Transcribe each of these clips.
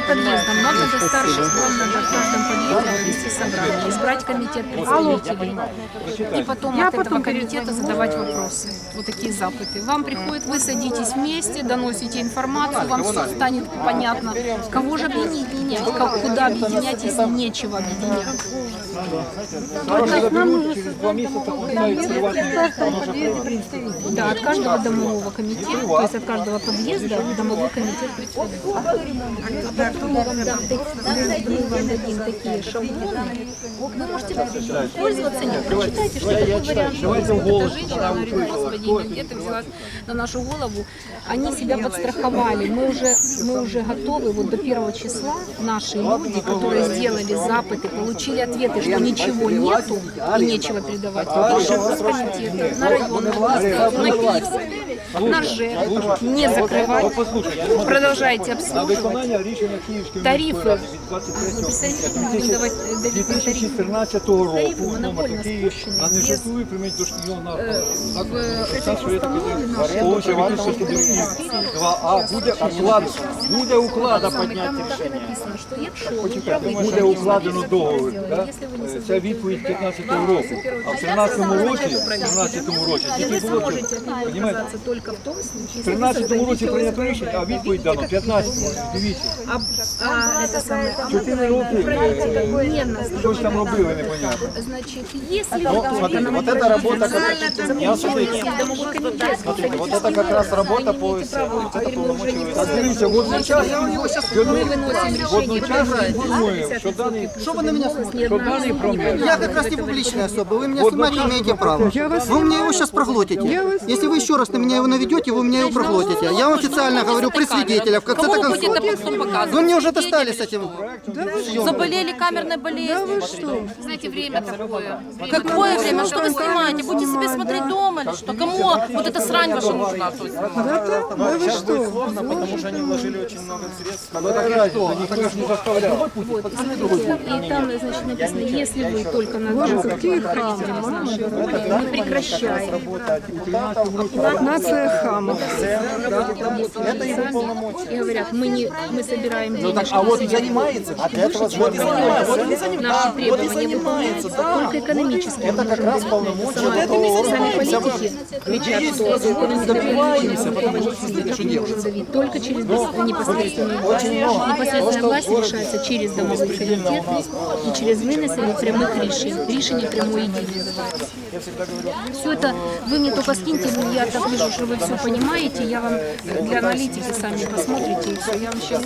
по подъездам. Нам надо старше, вам надо в каждом подъезде провести собрание, избрать комитет представителей. И потом от этого комитета задавать вопросы. Вот такие запыты. Вам приходит, вы садитесь вместе, доносите информацию, вам все станет понятно, кого же объединять, ко- куда объединять, если нечего объединять. Через два месяца покупают приватные Да, от каждого домового комитета, то есть от каждого подъезда домовой комитет мы вам дадим такие шаблоны. Вы можете пользоваться ним. Прочитайте, что такой вариант. Эта женщина говорит, господи, не где-то взялась на нашу голову. Они себя подстраховали. Мы уже, мы уже готовы вот до первого числа наши люди, которые сделали запыты, получили ответы, что ничего нету и нечего передавать. Пишем с комитета на районный, на Киевск, на ЖЭК, не закрывать, продолжайте обслуживать. виконання рішення Київської Тарифи. міської ради від 23 Вы представляете, как будем давать э, давить на тарифы? 2014 року Тарифи номер монопольно такий, спущені, а не без- жартую прийміть дошкільного в напрямку. этих постановленных Получше від 2А буде уклад, буде уклада Саме підняття там так і рішення. написано, що якщо ви праві, Буде що укладено ви договір. зробили, да? якщо ви не Це создали відповідь 15 року. А в 13 році, в 13 році И тільки вы було сможете от него Понимаете? отказаться только в том случае, В если вы 13 році создадите прийнято ОСББ. рішення, а відповідь дано в 15 році. Дивіться. А, а это самое, а Чотири роки е, не на щось там робили, непонятно. Значит, если вы смотрите, вот эта работа, как- я смотрите, домовой комитет, Смотрите, вот это как раз работа по это Так дивіться, в одночас, в одну- мы выносим в одночас інформуємо, що даний Что вы что данный промер? Я как раз не публичная особа, вы меня снимать не имеете права. Вы мне его сейчас проглотите. Если вы еще раз на меня его наведете, вы меня его проглотите. Я вам официально говорю при свидетелях, как это как... Вы мне уже достали с этим. Заболели камерной болезнью. Знаете, время такое. Какое время? Что вы снимаете? Будете себе смотреть дома или что? Кому вот эта срань ваша нужна? То есть, потому что они вложили очень много средств. ніхто ж не заставляв. Вот, и смотрите, и там, значит, написано, если вы только на Боже, какие мы прекращаем. Нация хамов. Это его полномочия. И говорят, мы не, мы собираем. Ну А вот и занимается. А для этого вот и занимается. Вот и занимается. Наши Вот и требования занимается, выполняются, да. только экономические. Это как раз полномочия этого сами органа. политики кричат, что добиваемся, потому что не можем давить. Только через непосредственную власть. Непосредственная власть решается через домовой комитет и через вынесение прямых решений. Решение прямой единое называется. Все это вы мне только скиньте, ну, я так вижу, что вы все понимаете, я вам для аналитики сами посмотрите, и все, я вам сейчас...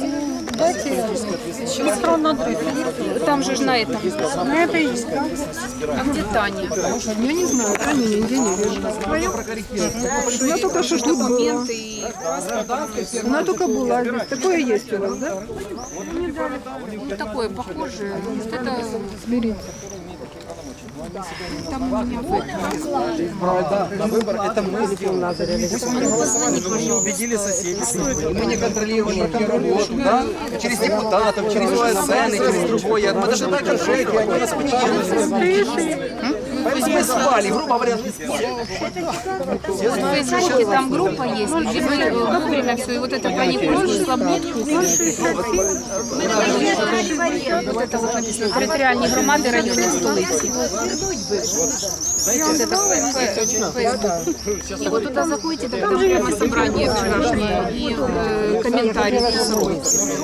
Там же на этом. На это есть. А где Таня? Я не знаю, Таня нигде не вижу. Я только что была. Документы и... Она только была здесь. Такое есть у вас, да? Ну, такое похожее. Вот это... Берите. Там у меня. На выбор это мы сделали. Убедили соседей. Мы не контролируем их работу, да? Через депутатов, через ОСН, через другое. Мы даже так контролируем, они нас не Поэтому мы спали, грубо говоря, мы спали. В Фейсбуке там группа есть, где мы э, вовремя все, и вот это паникующую слабнутку. Вот это вот написано, територіальні громади районів столиці. Вот это Фейсбук. И вот туда заходите, так там прямо собрание вчерашнее и э, комментарии писаются.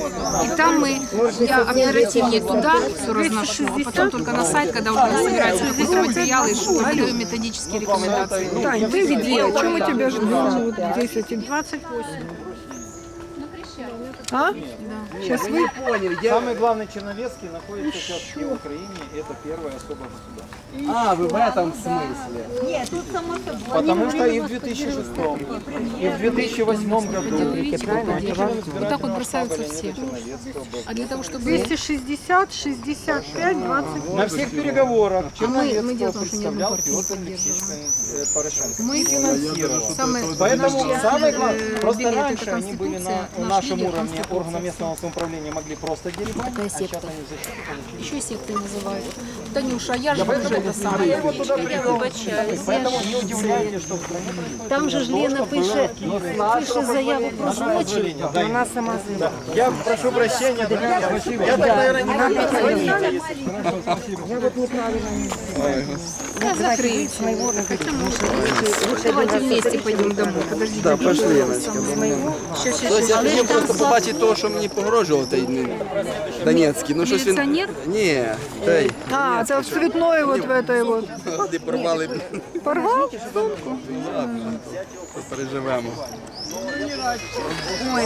И там мы, я оперативнее туда все разношу, а потом только на сайт, когда уже собираются какие-то материалы, что даю методические рекомендации. Тань, ты где? О чем мы тебя ждем? Вот 10 и 28. А? Сейчас вы... Самый главный Черновецкий находится сейчас в Украине, это первое особое государство. А, вы в этом смысле? Нет, тут само собой. Потому что и в 2006, и в 2008 году. Вот так вот бросаются все. А для того, чтобы... 260, 65, 20. на всех переговорах А мы, мы Черновецкого представлял не Петр Алексеевич э, Порошенко. Мы самое, Поэтому самое главное, просто раньше они были на нашем уровне, органы местного самоуправления могли просто деревать, Такая а секта. сейчас они защитят. Еще секты называют. Танюша, а я же уже это самое. Я вибачаюсь. Поэтому не удивляйтесь, что в стране Там же ж Лена пише, пише заяву про злочин. Вона сама Я прошу прощения, да, я так, наверное, не надо Я закрою. Хотя, может, Давайте вместе пойдем домой. Подождите. Да, пошли, Яночка. Сейчас, я просто побачити того, що мені погрожував той ну, Донецький. Ну щось він... Міліціонер? Ні, той. А, це в цветной вот в этой вот. Де порвали. Порвал? Переживемо. Ой,